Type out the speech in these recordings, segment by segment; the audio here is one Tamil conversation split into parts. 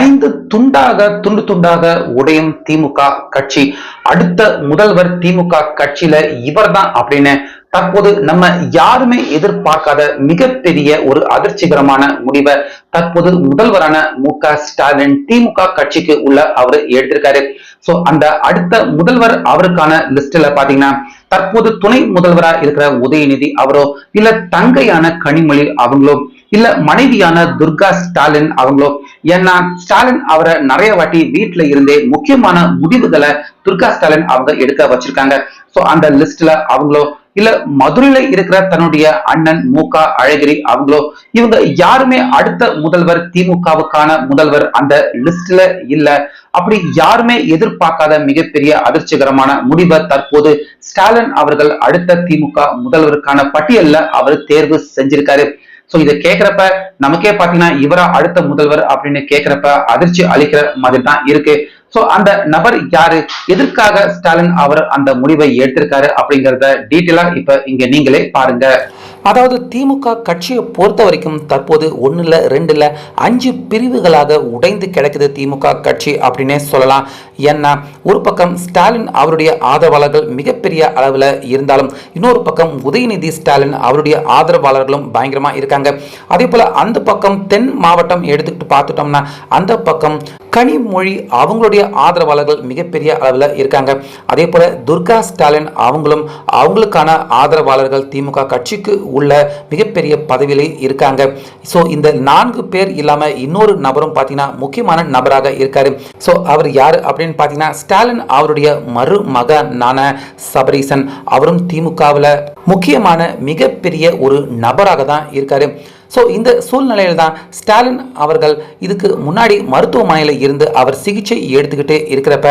ஐந்து துண்டாக துண்டு துண்டாக உடையும் திமுக கட்சி. அடுத்த முதல்வர் திமுக கட்சியில இவர்தான் அப்படின்னு தற்போது நம்ம யாருமே எதிர்பார்க்காத மிகப்பெரிய ஒரு அதிர்ச்சிகரமான முடிவை தற்போது முதல்வரான மு க ஸ்டாலின் திமுக கட்சிக்கு உள்ள அவர் எடுத்திருக்காரு. சோ அந்த அடுத்த முதல்வர் அவருக்கான லிஸ்ட்ல பாத்தீங்கன்னா தற்போது துணை முதல்வராக இருக்கிற உதயநிதி அவரோ இல்ல தங்கையான கனிமொழி அவங்களோ இல்ல மனைவியான துர்கா ஸ்டாலின் அவங்களோ ஏன்னா ஸ்டாலின் அவரை நிறைய வாட்டி வீட்டுல இருந்தே முக்கியமான முடிவுகளை துர்கா ஸ்டாலின் அவங்க எடுக்க வச்சிருக்காங்க. சோ அந்த லிஸ்ட்ல அவங்களோ இல்ல மதுரையில இருக்கிற தன்னுடைய அண்ணன் மு க அழகிரி அவங்களோ இவங்க யாருமே அடுத்த முதல்வர் திமுகவுக்கான முதல்வர் அந்த லிஸ்ட்ல இல்ல. அப்படி யாருமே எதிர்பார்க்காத மிகப்பெரிய அதிர்ச்சிகரமான முடிவை தற்போது ஸ்டாலின் அவர்கள் அடுத்த திமுக முதல்வருக்கான பட்டியல்ல அவர் தேர்வு செஞ்சிருக்காரு. சோ இதை கேக்குறப்ப நமக்கே பாத்தீங்கன்னா இவரா அடுத்த முதல்வர் அப்படின்னு கேக்குறப்ப அதிர்ச்சி அளிக்கிற மாதிரி தான் இருக்கு. சோ அந்த நபர் யாரு? எதற்காக ஸ்டாலின் அவர் அந்த முடிவை எடுத்திருக்காரு அப்படிங்கறத டீட்டெயிலா இப்ப இங்க நீங்களே பாருங்க. அதாவது திமுக கட்சியை பொறுத்த வரைக்கும் தற்போது ஒன்றில் ரெண்டில் அஞ்சு பிரிவுகளாக உடைந்து கிடக்குது திமுக கட்சி அப்படின்னே சொல்லலாம். ஏன்னா ஒரு பக்கம் ஸ்டாலின் அவருடைய ஆதரவாளர்கள் மிகப்பெரிய அளவில் இருந்தாலும் இன்னொரு பக்கம் உதயநிதி ஸ்டாலின் அவருடைய ஆதரவாளர்களும் பயங்கரமாக இருக்காங்க. அதே போல் அந்த பக்கம் தென் மாவட்டம் எடுத்துக்கிட்டு பார்த்துட்டோம்னா அந்த பக்கம் கனிமொழி அவங்களுடைய ஆதரவாளர்கள் மிகப்பெரிய அளவில் இருக்காங்க. அதே போல துர்கா ஸ்டாலின் அவங்களும் அவங்களுக்கான ஆதரவாளர்கள் திமுக கட்சிக்கு உள்ள மிகப்பெரிய பதவியில் இருக்காங்க. ஸோ இந்த நான்கு பேர் இல்லாமல் இன்னொரு நபரும் பார்த்தீங்கன்னா முக்கியமான நபராக இருக்காரு. ஸோ அவர் யார் அப்படின்னு பார்த்தீங்கன்னா ஸ்டாலின் அவருடைய மருமகனான சபரீசன். அவரும் திமுகவில் முக்கியமான மிகப்பெரிய ஒரு நபராக தான் இருக்காரு. ஸோ இந்த சூழ்நிலையில் தான் ஸ்டாலின் அவர்கள் இதுக்கு முன்னாடி மருத்துவமனையில் இருந்து அவர் சிகிச்சை எடுத்துக்கிட்டு இருக்கிறப்ப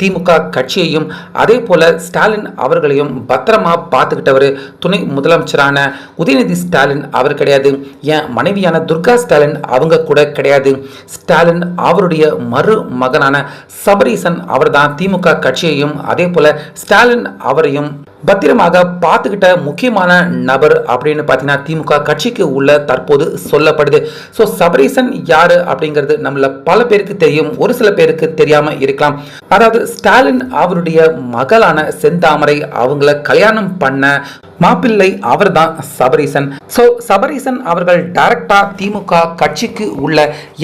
திமுக கட்சியையும் அதே போல் ஸ்டாலின் அவர்களையும் பத்திரமா பார்த்துக்கிட்டவர் துணை முதலமைச்சரான உதயநிதி ஸ்டாலின் அவர் கிடையாது. என் மனைவியான துர்கா ஸ்டாலின் அவங்க கூட கிடையாது. ஸ்டாலின் அவருடைய மறு மகனான சபரீசன் அவர் தான் திமுக கட்சியையும் அதே போல் ஸ்டாலின் அவரையும் பத்திரமாக பார்த்துக்கிட்ட முக்கியமான நபர் அப்படின்னு பார்த்தீங்கன்னா திமுக கட்சிக்கு உள்ள தற்போது சொல்லப்படுது. ஸோ சபரீசன் யாரு அப்படிங்கிறது நம்மள பல பேருக்கு தெரியும். ஒரு சில பேருக்கு தெரியாம இருக்கலாம். அதாவது ஸ்டாலின் அவருடைய மகளான செந்தாமரை அவங்கள கல்யாணம் பண்ண மாப்பிள்ளை அவர்தான் சபரீசன். ஸோ சபரீசன் அவர்கள் டைரக்டா திமுக கட்சிக்கு உள்ள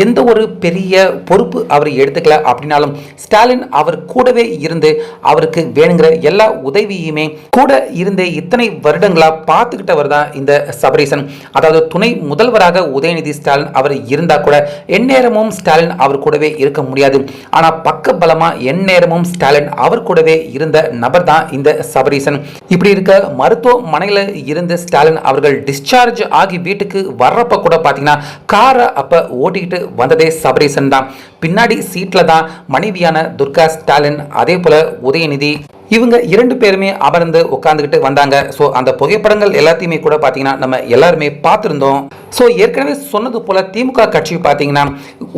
எந்த ஒரு பெரிய பொறுப்பு அவர் எடுத்துக்கல அப்படின்னாலும் ஸ்டாலின் அவர் கூடவே இருந்து அவருக்கு வேணுங்கிற எல்லா உதவியுமே கூட இருந்தே இத்தனை வருடங்களா பார்த்துக்கிட்டவர் தான் இந்த சபரீசன். அதாவது துணை முதல்வராக உதயநிதி ஸ்டாலின் அவர் இருந்தா கூட எந்நேரமும் ஸ்டாலின் அவர் கூடவே இருக்க முடியாது. ஆனா பக்கபலமாக எந்நேரமும் ஸ்டாலின் அவர் கூடவே இருந்த நபர் தான் இந்த சபரீசன். இப்படி இருக்க மருத்துவமனையில் இருந்து ஸ்டாலின் அவர்கள் டிஸ்சார்ஜ் ஆகி வீட்டுக்கு வர்றப்ப கூட பார்த்தீங்கன்னா காரை அப்போ ஓட்டிக்கிட்டு வந்ததே சபரீசன் தான். பின்னாடி சீட்டில் தான் மனைவியான துர்கா ஸ்டாலின் அதே போல உதயநிதி இவங்க இரண்டு பேருமே அமர்ந்து உட்காந்துக்கிட்டு வந்தாங்க. ஸோ அந்த புகைப்படங்கள் எல்லாத்தையுமே கூட பார்த்தீங்கன்னா நம்ம எல்லாருமே பார்த்துருந்தோம். ஸோ ஏற்கனவே சொன்னது போல திமுக கட்சி பார்த்தீங்கன்னா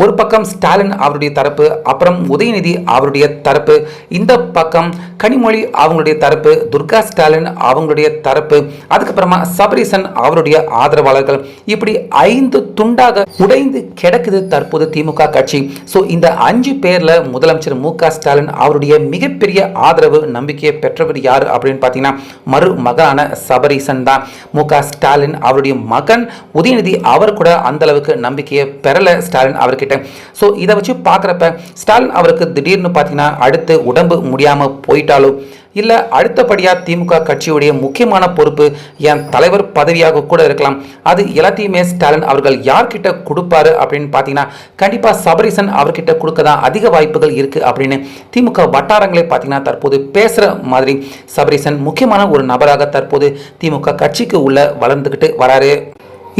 ஒரு பக்கம் ஸ்டாலின் அவருடைய தரப்பு அப்புறம் உதயநிதி அவருடைய தரப்பு இந்த பக்கம் கனிமொழி அவங்களுடைய தரப்பு துர்கா ஸ்டாலின் அவங்களுடைய தரப்பு அதுக்கப்புறமா சபரீசன் அவருடைய ஆதரவாளர்கள். இப்படி ஐந்து துண்டாக உடைந்து கிடக்குது தற்போது திமுக கட்சி. ஸோ இந்த அஞ்சு பேர்ல முதலமைச்சர் மு ஸ்டாலின் அவருடைய மிகப்பெரிய ஆதரவு நம்பிக்கையை பெற்றவர் யார் அப்படின்னு பார்த்தீங்கன்னா மருமகனான சபரீசன் தான். மு ஸ்டாலின் அவருடைய மகன் உதயநிதி அவர் கூட அந்த அளவுக்கு நம்பிக்கையை பெறலை ஸ்டாலின் அவர்கிட்ட. ஸோ இதை வச்சு பார்க்குறப்ப ஸ்டாலின் அவருக்கு திடீர்னு பார்த்தீங்கன்னா அடுத்து உடம்பு முடியாமல் போயிட்டாலும் இல்லை அடுத்தபடியாக திமுக கட்சியுடைய முக்கியமான பொறுப்பு என் தலைவர் பதவியாக கூட இருக்கலாம். அது எல்லாத்தையுமே ஸ்டாலின் அவர்கள் யார்கிட்ட கொடுப்பாரு அப்படின்னு பார்த்தீங்கன்னா கண்டிப்பாக சபரிசன் அவர்கிட்ட கொடுக்க தான் அதிக வாய்ப்புகள் இருக்குது அப்படின்னு திமுக வட்டாரங்களே பார்த்தீங்கன்னா தற்போது பேசுகிற மாதிரி சபரிசன் முக்கியமான ஒரு நபராக தற்போது திமுக கட்சிக்கு உள்ள வளர்ந்துக்கிட்டு வராரு.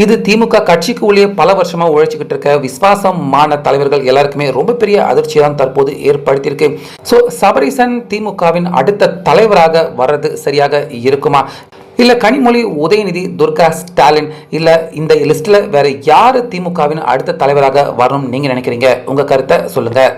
இது திமுக கட்சிக்கு உள்ளே பல வருஷமா உழைச்சிக்கிட்டு இருக்க விசுவாசமான தலைவர்கள் எல்லாருக்குமே ரொம்ப பெரிய அதிர்ச்சி தான் தற்போது ஏற்படுத்தியிருக்கு. ஸோ சபரீசன் திமுகவின் அடுத்த தலைவராக வர்றது சரியாக இருக்குமா? இல்லை கனிமொழி உதயநிதி துர்கா ஸ்டாலின் இல்லை இந்த லிஸ்ட்ல வேற யார் திமுகவின் அடுத்த தலைவராக வரணும் நீங்கள் நினைக்கிறீங்க? உங்கள் கருத்தை சொல்லுங்கள்